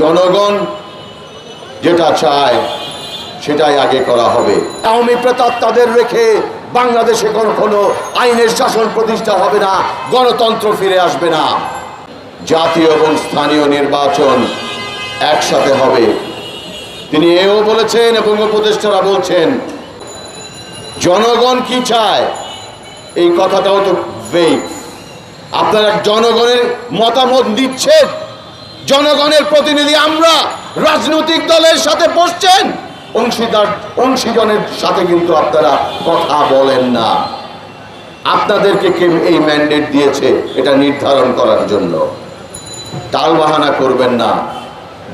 জনগণ যেটা চায়, সেটাই আগে করা হবে। আওয়ামী তাদের রেখে বাংলাদেশে কখনো আইনের শাসন প্রতিষ্ঠা হবে না, গণতন্ত্র ফিরে আসবে না। জাতীয় এবং স্থানীয় নির্বাচন একসাথে হবে। তিনি এও বলেছেন এবং উপদেষ্টারা বলছেন, জনগণ কি চায়? এই কথাটাও তো আপনারা জনগণের মতামত দিচ্ছেন? জনগণের প্রতিনিধি আমরা, রাজনৈতিক দলের সাথে বসছেন। অংশীদার, অংশীজনের সাথে কিন্তু আপনারা কথা বলেন না। আপনাদেরকে কে এই ম্যান্ডেট দিয়েছে এটা নির্ধারণ করার জন্য। টালবাহানা করবেন না।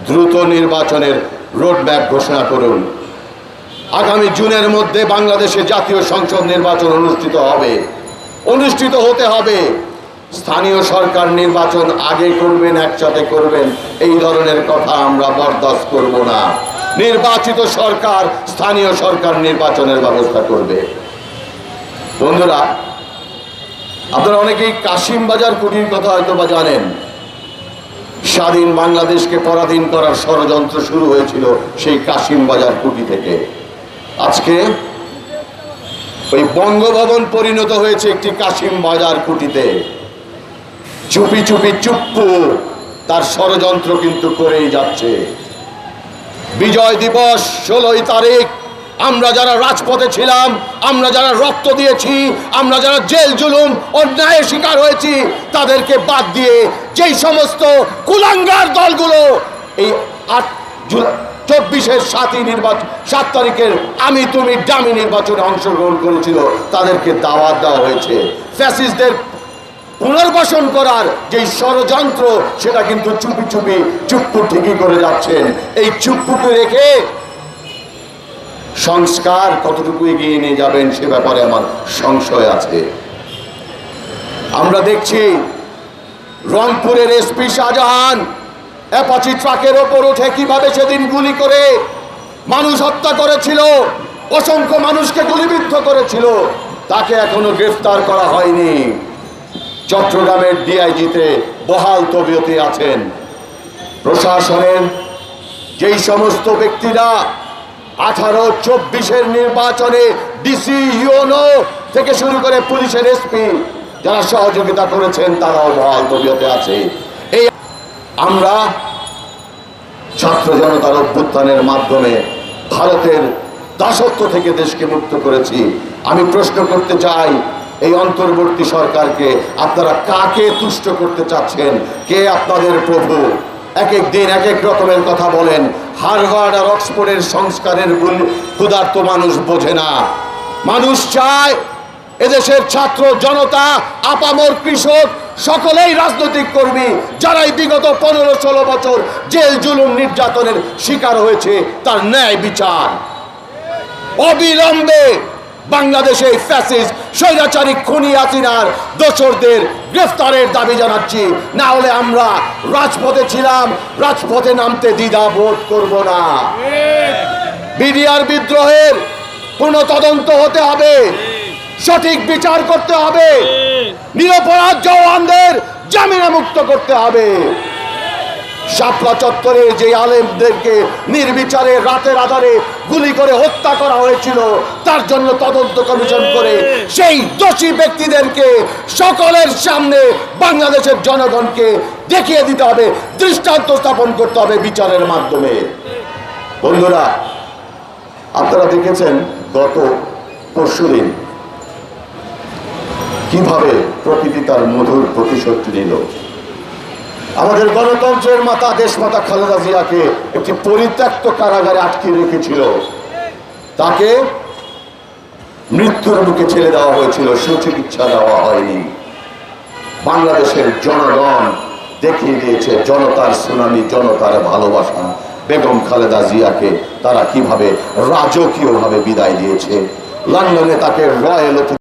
দ্রুত নির্বাচনের রোডম্যাপ ঘোষণা করুন। আগামী জুনের মধ্যে বাংলাদেশে জাতীয় সংসদ নির্বাচন অনুষ্ঠিত হবে। অনুষ্ঠিত হতে হবে। স্থানীয় সরকার নির্বাচন আগে করবেন, একসাথে করবেন, এই ধরনের কথা আমরা বরদাস্ত করব না। নির্বাচিত সরকার স্থানীয় সরকার নির্বাচনের ব্যবস্থা করবে। বন্ধুরা, আপনারা অনেকেই কাশিম বাজার কুটির কথা হয়তো বা জানেন। স্বাধীন বাংলাদেশকে পরাধীন করার ষড়যন্ত্র শুরু হয়েছিল সেই কাশিম বাজার কুটি থেকে। আজকে ওই বঙ্গভবন পরিণত হয়েছে একটি কাশিম বাজার কুটিতে। চুপি চুপি চুপ্পু তার ষড়যন্ত্র কিন্তু করেই যাচ্ছে। বিজয় দিবস ষোলোই তারিখ। আমরা যারা রাজপথে ছিলাম, আমরা যারা রক্ত দিয়েছি, আমরা যারা জেল জুলুম, অন্যায়ের শিকার হয়েছি, তাদেরকে বাদ দিয়ে যেই সমস্ত কুলাঙ্গার দলগুলো এই আট জুলাই চব্বিশের সাতই নির্বাচন, সাত তারিখের আমি তুমি ডামি নির্বাচনে অংশগ্রহণ করেছিল, তাদেরকে দাওয়াত দেওয়া হয়েছে। ফ্যাসিস্টদের পুনর্বাসন করার যেই ষড়যন্ত্র, সেটা কিন্তু চুপি চুপি চুপ্পু ঠিকই করে যাচ্ছেন। এই চুপ্পুকে রেখে সংস্কার কতটুকু এগিয়ে নিয়ে যাবেন সে ব্যাপারে আমার সংশয় আছে। আমরা দেখছি রংপুরের এসপি শাহজাহান অ্যাপাচি ট্রাকের ওপর উঠে কীভাবে সেদিন গুলি করে মানুষ হত্যা করেছিল, অসংখ্য মানুষকে গুলিবিদ্ধ করেছিল, তাকে এখনও গ্রেফতার করা হয়নি। চট্টগ্রামের ডিআইজিতে বহাল তবিয়তে আছেন। প্রশাসনের যেই সমস্ত ব্যক্তিরা আঠারো চব্বিশের নির্বাচনে ডিসি ইউনো থেকে শুরু করে পুলিশের এসপি, যারা সহযোগিতা করেছেন, তারাও বহাল তবিয়তে আছে। এই আমরা ছাত্র জনতার অভ্যুত্থানের মাধ্যমে ভারতের দাসত্ব থেকে দেশকে মুক্ত করেছি। আমি প্রশ্ন করতে চাই এই অন্তর্বর্তী সরকারকে আপনারা কাকে তুষ্ট করতে চাচ্ছেন? কে আপনাদের প্রভু? এক এক দিন, এক এক রকমের কথা বলেন। হারভার্ড আর অক্সফোর্ডের সংস্কারের ক্ষুধার্ত মানুষ বোঝে না। মানুষ চায় এদেশের ছাত্র জনতা, আপামর কৃষক, সকলেই রাজনৈতিক কর্মী, যারাই বিগত পনেরো ষোলো বছর জেল জুলুম নির্যাতনের শিকার হয়েছে, তার ন্যায় বিচার। অবিলম্বে বাংলাদেশে ফ্যাসিস্ট, স্বৈরাচারী খুনি আসিনার দোসরদের গ্রেফতারের দাবি জানাচ্ছি। না হলে আমরা রাজপথে ছিলাম, রাজপথে নামতে দ্বিধা বোধ করব না। বিডিআর বিদ্রোহের কোন তদন্ত হতে হবে, সঠিক বিচার করতে হবে, নিরপরাধ জওয়ানদের জামিনে মুক্ত করতে হবে। শাপলা চত্বরে যে আলেমদেরকে নির্বিচারে রাতের আধারে গুলি করে হত্যা করা হয়েছিল, তার জন্য তদন্ত কমিশন করে সেই দোষী ব্যক্তিদেরকে সকলের সামনে বাংলাদেশের জনগণকে দেখিয়ে দিতে হবে, দৃষ্টান্ত স্থাপন করতে হবে বিচারের মাধ্যমে। বন্ধুরা, আপনারা দেখেছেন গত পরশুদিন কীভাবে প্রকৃতি তার মধুর প্রতিশোধ নিল। আমাদের গণতন্ত্রের মাতা দেশমাতা খালেদা জিয়াকে একটি পরিত্যক্ত কারাগারে আটকে রেখেছিল। তাকে মৃত্যুর মুখে ছেড়ে দেওয়া হয়েছিল সুচিকিৎসা দেওয়া হয়নি। বাংলাদেশের জনগণ দেখিয়ে দিয়েছে, জনতার সুনামি, জনতার ভালোবাসা। বেগম খালেদা জিয়াকে তারা কীভাবে রাজকীয়ভাবে বিদায় দিয়েছে, লন্ডনে তাকে রয়্যাল